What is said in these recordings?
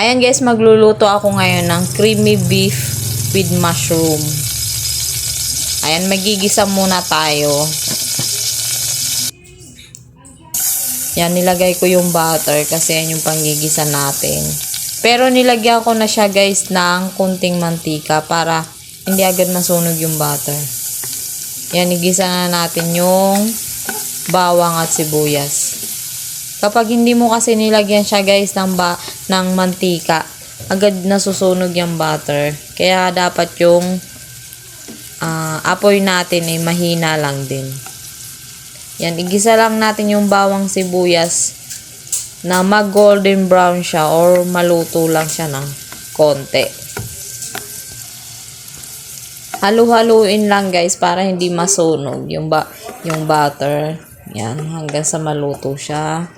Ayan guys, magluluto ako ngayon ng creamy beef with mushroom. Ayan, magigisa muna tayo. Yan, nilagay ko yung butter kasi yan yung panggigisa natin. Pero nilagyan ko na siya guys ng kunting mantika para hindi agad masunog yung butter. Yan, igisa na natin yung bawang at sibuyas. Kapag hindi mo kasi nilagyan siya guys ng, ba ng mantika, agad nasusunog yung butter. Kaya dapat yung ah, apoy natin ay mahina lang din. Yan, igisa lang natin yung bawang sibuyas na mag golden brown siya or maluto lang siya ng konti. Halu-haluin lang guys para hindi masunog yung ba yung butter. Yan, hanggang sa maluto siya.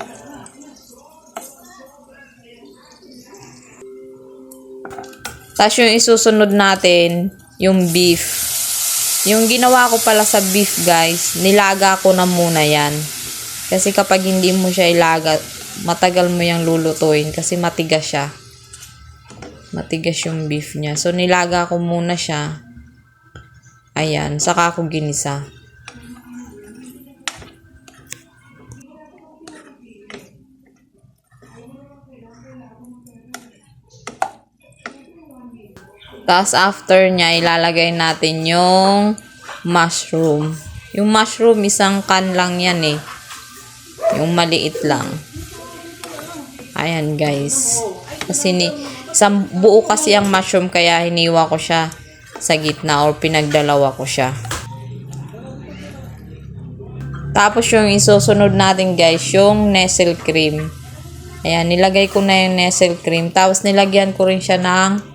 Tapos yung isusunod natin, yung beef. Yung ginawa ko pala sa beef, guys, nilaga ko na muna yan. Kasi kapag hindi mo siya ilaga, matagal mo yung lulutuin kasi matigas siya. Matigas yung beef niya. So, nilaga ko muna siya. Ayan, saka ako ginisa. Tapos after niya, ilalagay natin yung mushroom. Yung mushroom, isang can lang yan eh. Yung maliit lang. Ayan guys. Kasi ni, isang buo kasi ang mushroom kaya hiniwa ko siya sa gitna or pinagdalawa ko siya. Tapos yung isusunod natin guys, yung Nestle cream. Ayan, nilagay ko na yung Nestle cream. Tapos nilagyan ko rin siya ng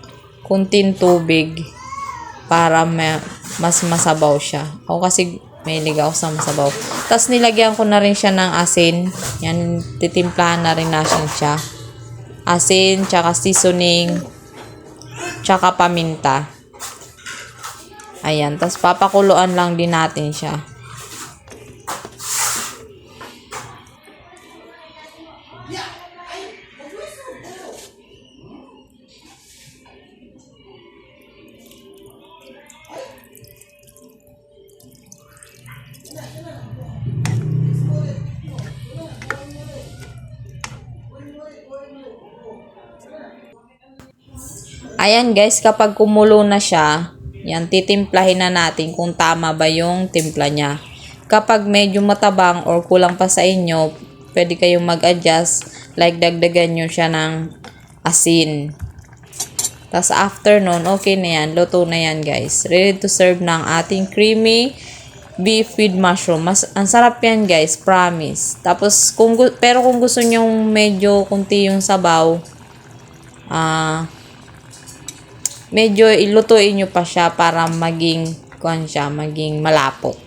kunting tubig para ma- mas masabaw siya. Ako kasi may ako sa masabaw. Tapos nilagyan ko na rin siya ng asin. Yan, titimplahan na rin natin siya. Asin, tsaka seasoning, tsaka paminta. Ayan, tapos papakuluan lang din natin siya. Ayan guys, kapag kumulo na siya, yan, titimplahin na natin kung tama ba yung timpla niya. Kapag medyo matabang or kulang pa sa inyo, pwede kayong mag-adjust, like dagdagan nyo siya ng asin. Tapos after nun, okay na yan, luto na yan guys. Ready to serve ng ating creamy beef with mushroom. Mas, ang sarap yan guys, promise. Tapos, kung, pero kung gusto nyo medyo kunti yung sabaw, ah, medyo ilutuin nyo pa siya para maging kuan siya, maging malapot.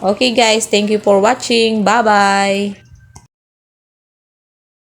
Okay guys, thank you for watching. Bye-bye!